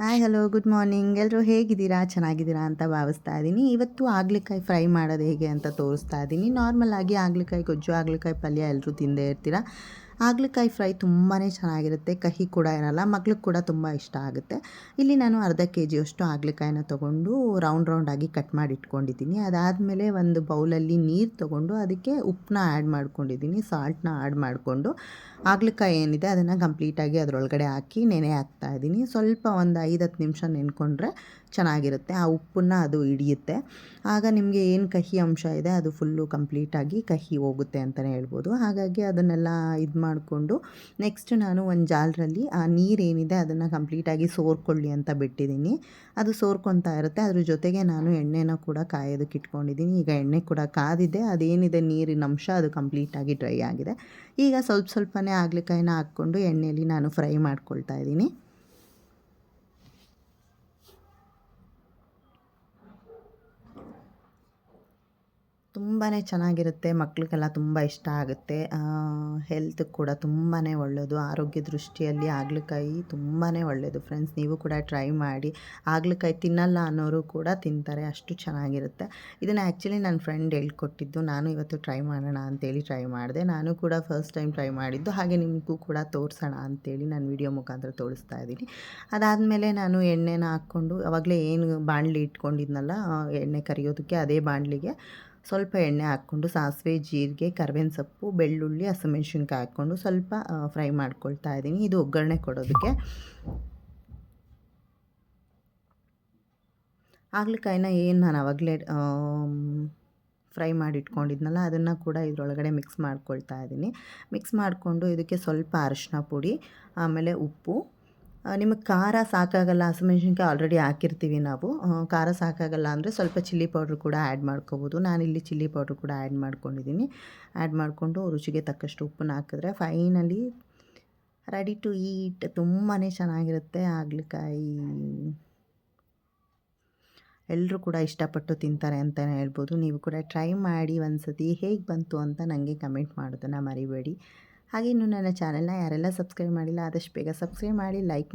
Hi hello good morning ಎಲ್ಲರೂ ಹೇಗಿದ್ದೀರಾ? ಚೆನ್ನಾಗಿದ್ದೀರಾ ಅಂತ ಭಾವಿಸ್ತಾ ಇದ್ದೀನಿ. ಇವತ್ತು ಆಗ್ಲಿಕಾಯಿ ಫ್ರೈ ಮಾಡೋದು ಹೇಗೆ ಅಂತ ತೋರಿಸ್ತಾ ಇದ್ದೀನಿ. ನಾರ್ಮಲ್ ಆಗಿ ಆಗ್ಲಿಕಾಯಿ, ಗೊಜ್ಜು, ಆಗ್ಲಿಕಾಯಿ ಪಲ್ಯ ಎಲ್ಲರೂ ತಿಂದೇ ಇರ್ತೀರ? ಆಗ್ಲಿಕಾಯಿ ಫ್ರೈ ತುಂಬಾ ಚೆನ್ನಾಗಿರುತ್ತೆ. ಕಹಿ ಕೂಡ ಇರಲ್ಲ ಮಕ್ಳಿಗೆ ಕೂಡ ತುಂಬ ಇಷ್ಟ ಆಗುತ್ತೆ. ಇಲ್ಲಿ ನಾನು ಅರ್ಧ ಕೆ ಜಿಯಷ್ಟು ಹಾಗಲಕಾಯಿನ ತೊಗೊಂಡು ರೌಂಡ್ ರೌಂಡಾಗಿ ಕಟ್ ಮಾಡಿ ಇಟ್ಕೊಂಡಿದ್ದೀನಿ. ಅದಾದಮೇಲೆ ಒಂದು ಬೌಲಲ್ಲಿ ನೀರು ತೊಗೊಂಡು ಅದಕ್ಕೆ ಉಪ್ಪನ್ನ ಆ್ಯಡ್ ಮಾಡ್ಕೊಂಡಿದ್ದೀನಿ ಸಾಲ್ಟ್ನ ಆ್ಯಡ್ ಮಾಡಿಕೊಂಡು. ಹಾಗಲಕಾಯಿ ಏನಿದೆ ಅದನ್ನು ಕಂಪ್ಲೀಟಾಗಿ ಅದರೊಳಗಡೆ ಹಾಕಿ ನೆನೆ ಹಾಕ್ತಾ ಇದ್ದೀನಿ. ಸ್ವಲ್ಪ ಒಂದು ಐದು ಹತ್ತು ನಿಮಿಷ ನೆನ್ಕೊಂಡ್ರೆ ಚೆನ್ನಾಗಿರುತ್ತೆ, ಆ ಉಪ್ಪನ್ನು ಅದು ಹಿಡಿಯುತ್ತೆ. ಆಗ ನಿಮಗೆ ಏನು ಕಹಿ ಅಂಶ ಇದೆ, ಅದು ಫುಲ್ಲು ಕಂಪ್ಲೀಟಾಗಿ ಕಹಿ ಹೋಗುತ್ತೆ ಅಂತಲೇ ಹೇಳ್ಬೋದು. ಹಾಗಾಗಿ ಅದನ್ನೆಲ್ಲ ಇದು ಮಾಡಿಕೊಂಡು ನೆಕ್ಸ್ಟ್ ನಾನು ಒಂದು ಜಾಲರಲ್ಲಿ ಆ ನೀರೇನಿದೆ ಅದನ್ನು ಕಂಪ್ಲೀಟಾಗಿ ಸೋರ್ಕೊಳ್ಳಿ ಅಂತ ಬಿಟ್ಟಿದ್ದೀನಿ ಅದು ಸೋರ್ಕೊತಾ ಇರುತ್ತೆ. ಅದ್ರ ಜೊತೆಗೆ ನಾನು ಎಣ್ಣೆನ ಕೂಡ ಕಾಯೋದಕ್ಕೆ ಇಟ್ಕೊಂಡಿದ್ದೀನಿ ಈಗ ಎಣ್ಣೆ ಕೂಡ ಕಾದಿದೆ, ಅದೇನಿದೆ ನೀರಿನ ಅಂಶ, ಅದು ಕಂಪ್ಲೀಟಾಗಿ ಡ್ರೈ ಆಗಿದೆ. ಈಗ ಸ್ವಲ್ಪ ಸ್ವಲ್ಪನೇ ಆಗ್ಲಿಕಾಯಿನ ಹಾಕ್ಕೊಂಡು ಎಣ್ಣೆಯಲ್ಲಿ ನಾನು ಫ್ರೈ ಮಾಡ್ಕೊಳ್ತಾ ಇದ್ದೀನಿ. ತುಂಬಾ ಚೆನ್ನಾಗಿರುತ್ತೆ, ಮಕ್ಳಿಗೆಲ್ಲ ತುಂಬ ಇಷ್ಟ ಆಗುತ್ತೆ. ಹೆಲ್ತ್ ಕೂಡ ತುಂಬಾ ಒಳ್ಳೆಯದು ಆರೋಗ್ಯ ದೃಷ್ಟಿಯಲ್ಲಿ ಹಾಗಲಕಾಯಿ ತುಂಬಾ ಒಳ್ಳೆಯದು ಫ್ರೆಂಡ್ಸ್ ನೀವು ಕೂಡ ಟ್ರೈ ಮಾಡಿ. ಹಾಗಲಕಾಯಿ ತಿನ್ನಲ್ಲ ಅನ್ನೋರು ಕೂಡ ತಿಂತಾರೆ. ಅಷ್ಟು ಚೆನ್ನಾಗಿರುತ್ತೆ. ಇದನ್ನು ಆ್ಯಕ್ಚುಲಿ ನನ್ನ ಫ್ರೆಂಡ್ ಹೇಳ್ಕೊಟ್ಟಿದ್ದು. ನಾನು ಇವತ್ತು ಟ್ರೈ ಮಾಡೋಣ ಅಂತೇಳಿ ಟ್ರೈ ಮಾಡಿದೆ. ನಾನು ಕೂಡ ಫಸ್ಟ್ ಟೈಮ್ ಟ್ರೈ ಮಾಡಿದ್ದು. ಹಾಗೆ ನಿಮಗೂ ಕೂಡ ತೋರಿಸೋಣ ಅಂತೇಳಿ ನಾನು ವಿಡಿಯೋ ಮುಖಾಂತರ ತೋರಿಸ್ತಾ ಇದ್ದೀನಿ. ಅದಾದಮೇಲೆ ನಾನು ಎಣ್ಣೆನ ಹಾಕ್ಕೊಂಡು, ಅವಾಗಲೇ ಏನು ಬಾಣಲಿ ಇಟ್ಕೊಂಡಿದ್ನಲ್ಲ ಎಣ್ಣೆ ಕರಿಯೋದಕ್ಕೆ ಅದೇ ಬಾಣಲಿಗೆ ಸ್ವಲ್ಪ ಎಣ್ಣೆ ಹಾಕ್ಕೊಂಡು ಸಾಸಿವೆ, ಜೀರಿಗೆ ಕರ್ಬೇವಿನ ಸೊಪ್ಪು ಬೆಳ್ಳುಳ್ಳಿ, ಹಸಿಮೆಣ್ಸಿನ್ಕಾಯಿ ಹಾಕ್ಕೊಂಡು ಸ್ವಲ್ಪ ಫ್ರೈ ಮಾಡ್ಕೊಳ್ತಾ ಇದ್ದೀನಿ. ಇದು ಒಗ್ಗರಣೆ ಕೊಡೋದಕ್ಕೆ. ಆಗ್ಲಿಕಾಯಿನ ಏನು ನಾನು ಆವಾಗಲೇ ಫ್ರೈ ಮಾಡಿ ಇಟ್ಕೊಂಡಿದ್ನಲ್ಲ ಅದನ್ನು ಕೂಡ ಇದರೊಳಗಡೆ ಮಿಕ್ಸ್ ಮಾಡ್ಕೊಳ್ತಾ ಇದ್ದೀನಿ. ಮಿಕ್ಸ್ ಮಾಡಿಕೊಂಡು ಇದಕ್ಕೆ ಸ್ವಲ್ಪ ಅರಿಶಿನ ಪುಡಿ, ಆಮೇಲೆ ಉಪ್ಪು ನಿಮಗೆ ಖಾರ ಸಾಕಾಗಲ್ಲ ಹಸಿಮೆಣ್ಸಿನ್ಕಾಯಿ ಆಲ್ರೆಡಿ ಹಾಕಿರ್ತೀವಿ ನಾವು. ಖಾರ ಸಾಕಾಗಲ್ಲ ಅಂದರೆ ಸ್ವಲ್ಪ ಚಿಲ್ಲಿ ಪೌಡ್ರ್ ಕೂಡ ಆ್ಯಡ್ ಮಾಡ್ಕೋಬೋದು. ನಾನಿಲ್ಲಿ ಚಿಲ್ಲಿ ಪೌಡ್ರ್ ಕೂಡ ಆ್ಯಡ್ ಮಾಡ್ಕೊಂಡಿದ್ದೀನಿ. ಆ್ಯಡ್ ಮಾಡಿಕೊಂಡು ರುಚಿಗೆ ತಕ್ಕಷ್ಟು ಉಪ್ಪನ್ನ ಹಾಕಿದ್ರೆ ಫೈನಲಿ ರೆಡಿ ಟು ಈಟ್ ತುಂಬಾ ಚೆನ್ನಾಗಿರುತ್ತೆ ಆಗ್ಲಿಕಾಯಿ ಎಲ್ಲರೂ ಕೂಡ ಇಷ್ಟಪಟ್ಟು ತಿಂತಾರೆ ಅಂತಲೇ ಹೇಳ್ಬೋದು. ನೀವು ಕೂಡ ಟ್ರೈ ಮಾಡಿ ಒಂದು ಸತಿ ಹೇಗೆ ಬಂತು ಅಂತ ನನಗೆ ಕಮೆಂಟ್ ಮಾಡೋದನ್ನು ಮರಿಬೇಡಿ. ಹಾಗೆ ಇನ್ನು ನನ್ನ ಚಾನೆಲ್ನ ಯಾರೆಲ್ಲ ಸಬ್ಸ್ಕ್ರೈಬ್ ಮಾಡಿಲ್ಲ ಆದಷ್ಟು ಬೇಗ ಸಬ್ಸ್ಕ್ರೈಬ್ ಮಾಡಿ ಲೈಕ್